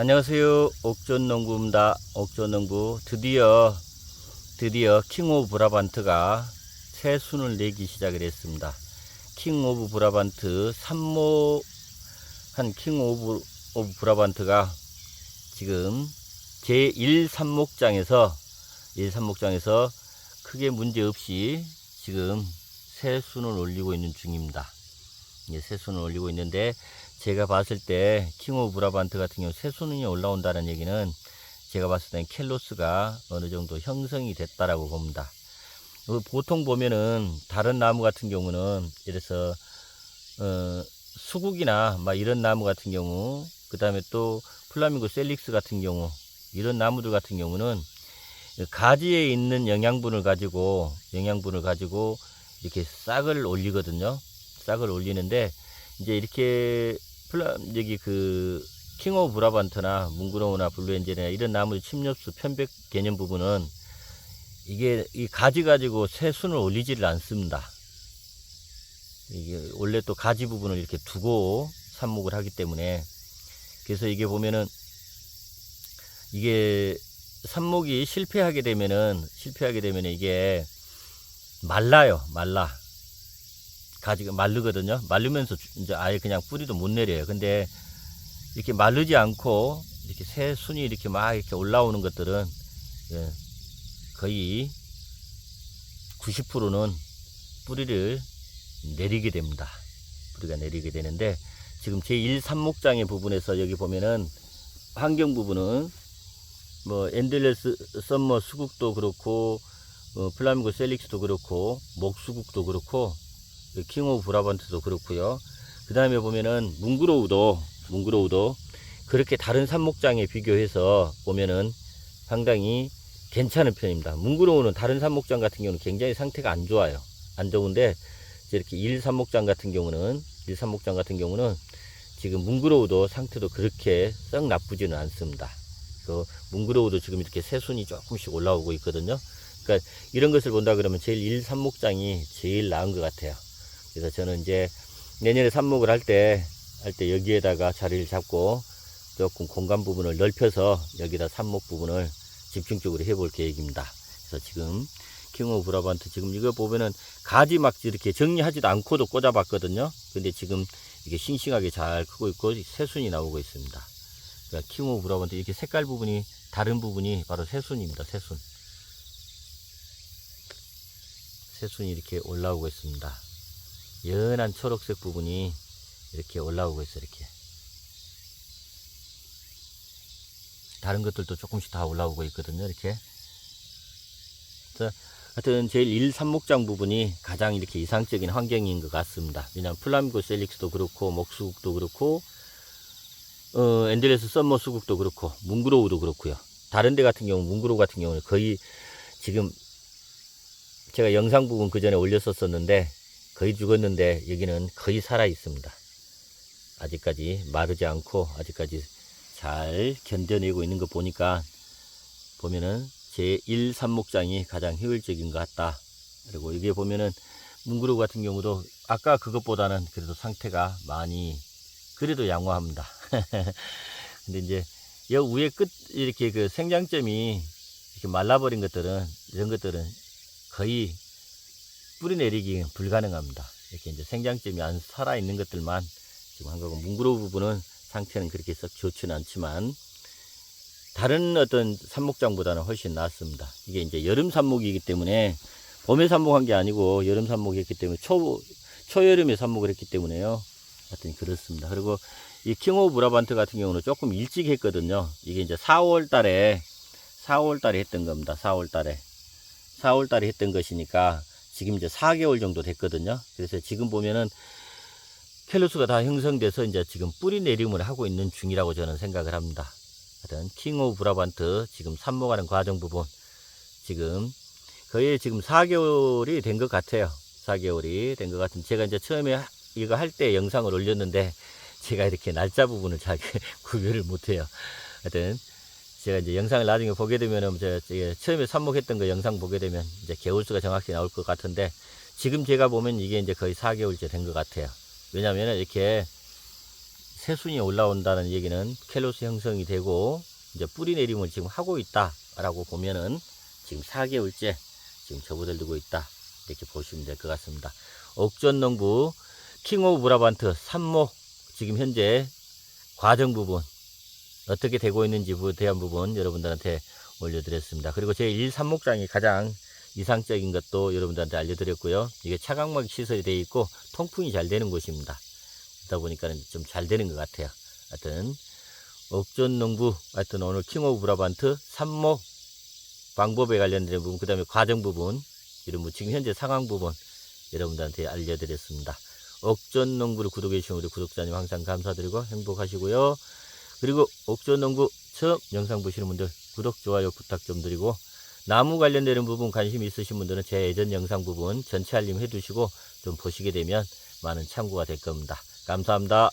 안녕하세요. 옥존농부입니다. 옥존농부 드디어 드디어 킹 오브 브라반트가 새 순을 내기 시작을 했습니다. 킹 오브 브라반트 산모 한킹 오브, 오브 브라반트가 지금 제1 산목장에서 1 산목장에서 크게 문제 없이 지금 새 순을 올리고 있는 중입니다. 예, 새 순을 올리고 있는데 제가 봤을 때 킹 오브 브라반트 같은 경우 새 순이 올라온다는 얘기는 제가 봤을 땐 켈로스가 어느 정도 형성이 됐다라고 봅니다. 어, 보통 보면은 다른 나무 같은 경우는 이래서 어, 수국이나 막 이런 나무 같은 경우 그 다음에 또 플라밍고 셀릭스 같은 경우 이런 나무들 같은 경우는 가지에 있는 영양분을 가지고 영양분을 가지고 이렇게 싹을 올리거든요. 싹을 올리는데 이제 이렇게 플라 여기 그 킹오브 브라반트나 뭉그로우나 블루엔젤이나 이런 나무 침엽수 편백 개념 부분은 이게 이 가지 가지고 새 순을 올리지를 않습니다. 이게 원래 또 가지 부분을 이렇게 두고 삽목을 하기 때문에 그래서 이게 보면은 이게 삽목이 실패하게 되면은 실패하게 되면 이게 말라요 말라 가지가 마르거든요. 마르면서 이제 아예 그냥 뿌리도 못 내려요. 근데 이렇게 마르지 않고 이렇게 새 순이 이렇게 막 이렇게 올라오는 것들은 예, 거의 90%는 뿌리를 내리게 됩니다. 뿌리가 내리게 되는데 지금 제1 산목장의 부분에서 여기 보면은 환경 부분은 뭐 엔들레스 썸머 수국도 그렇고 어, 플라밍고 셀릭스도 그렇고 목수국도 그렇고 킹 오브 브라반트도 그렇고요. 그 다음에 보면은 뭉그로우도 뭉그로우도 그렇게 다른 산목장에 비교해서 보면은 상당히 괜찮은 편입니다. 뭉그로우는 다른 산목장 같은 경우는 굉장히 상태가 안 좋아요. 안 좋은데 이제 이렇게 일 산목장 같은 경우는 일 산목장 같은 경우는 지금 뭉그로우도 상태도 그렇게 썩 나쁘지는 않습니다. 그 뭉그로우도 지금 이렇게 새순이 조금씩 올라오고 있거든요. 그러니까 이런 것을 본다 그러면 제일 일 산목장이 제일 나은 것 같아요. 그래서 저는 이제 내년에 삽목을 할 때 할 때 여기에다가 자리를 잡고 조금 공간 부분을 넓혀서 여기다 삽목 부분을 집중적으로 해볼 계획입니다. 그래서 지금 킹오 브라반트 지금 이거 보면은 가지 막 이렇게 정리하지도 않고도 꽂아봤거든요. 근데 지금 이게 싱싱하게 잘 크고 있고 새순이 나오고 있습니다. 그러니까 킹오 브라반트 이렇게 색깔 부분이 다른 부분이 바로 새순입니다. 새순. 새순이 이렇게 올라오고 있습니다. 연한 초록색 부분이 이렇게 올라오고 있어요. 이렇게. 다른 것들도 조금씩 다 올라오고 있거든요. 이렇게. 자, 하여튼 제일 1, 3목장 부분이 가장 이렇게 이상적인 환경인 것 같습니다. 왜냐하면 플라밍고 셀릭스도 그렇고 목수국도 그렇고 어, 엔드레스 썸머 수국도 그렇고 뭉그로우도 그렇고요. 다른 데 같은 경우 뭉그로우 같은 경우는 거의 지금 제가 영상 부분 그 전에 올렸었었는데 거의 죽었는데 여기는 거의 살아 있습니다. 아직까지 마르지 않고 아직까지 잘 견뎌내고 있는 거 보니까 보면은 제1 산목장이 가장 효율적인 것 같다. 그리고 여기에 보면은 뭉그루 같은 경우도 아까 그것보다는 그래도 상태가 많이 그래도 양호합니다. 근데 이제 여 위에 끝 이렇게 그 생장점이 이렇게 말라버린 것들은 이런 것들은 거의 뿌리 내리기 불가능합니다. 이렇게 이제 생장점이 안 살아 있는 것들만 지금 한 거고 뭉그러 부분은 상태는 그렇게 썩 좋지는 않지만 다른 어떤 산목장보다는 훨씬 낫습니다. 이게 이제 여름 산목이기 때문에 봄에 산목한 게 아니고 여름 산목이었기 때문에 초 초여름에 산목을 했기 때문에요. 하여튼 그렇습니다. 그리고 이 킹오 브라반트 같은 경우는 조금 일찍 했거든요. 이게 이제 4월 달에 4월 달에 했던 겁니다. 4월 달에 4월 달에 했던 것이니까 지금 이제 4개월 정도 됐거든요. 그래서 지금 보면은 켈로스가 다 형성돼서 이제 지금 뿌리 내림을 하고 있는 중이라고 저는 생각을 합니다. 하여튼 킹오 브라반트 지금 삽목하는 과정 부분 지금 거의 지금 4개월이 된 것 같아요. 4개월이 된 것 같은 제가 이제 처음에 이거 할 때 영상을 올렸는데 제가 이렇게 날짜 부분을 잘 구별을 못해요. 하여튼 제가 이제 영상을 나중에 보게 되면은 제가 처음에 삽목했던 거 영상 보게 되면 이제 개월수가 정확히 나올 것 같은데 지금 제가 보면 이게 이제 거의 4개월째 된 것 같아요. 왜냐면 이렇게 새순이 올라온다는 얘기는 켈로스 형성이 되고 이제 뿌리 내림을 지금 하고 있다라고 보면은 지금 4개월째 지금 접어들고 있다 이렇게 보시면 될 것 같습니다. 옥전농부 킹 오브 브라반트 산목 지금 현재 과정 부분 어떻게 되고 있는지 에 대한 부분 여러분들한테 올려드렸습니다. 그리고 제 1, 3목장이 가장 이상적인 것도 여러분들한테 알려드렸고요. 이게 차광막 시설이 되어 있고 통풍이 잘 되는 곳입니다. 그러다 보니까 좀 잘 되는 것 같아요. 하여튼 옥전농부 하여튼 오늘 킹 오브 브라반트 산목 방법에 관련된 부분 그 다음에 과정 부분 이런 뭐 지금 현재 상황 부분 여러분들한테 알려드렸습니다. 옥전농부를 구독해 주신 우리 구독자님 항상 감사드리고 행복하시고요. 그리고 옥전농부 처음 영상 보시는 분들 구독, 좋아요 부탁 좀 드리고 나무 관련되는 부분 관심 있으신 분들은 제 예전 영상 부분 전체 알림 해두시고 좀 보시게 되면 많은 참고가 될 겁니다. 감사합니다.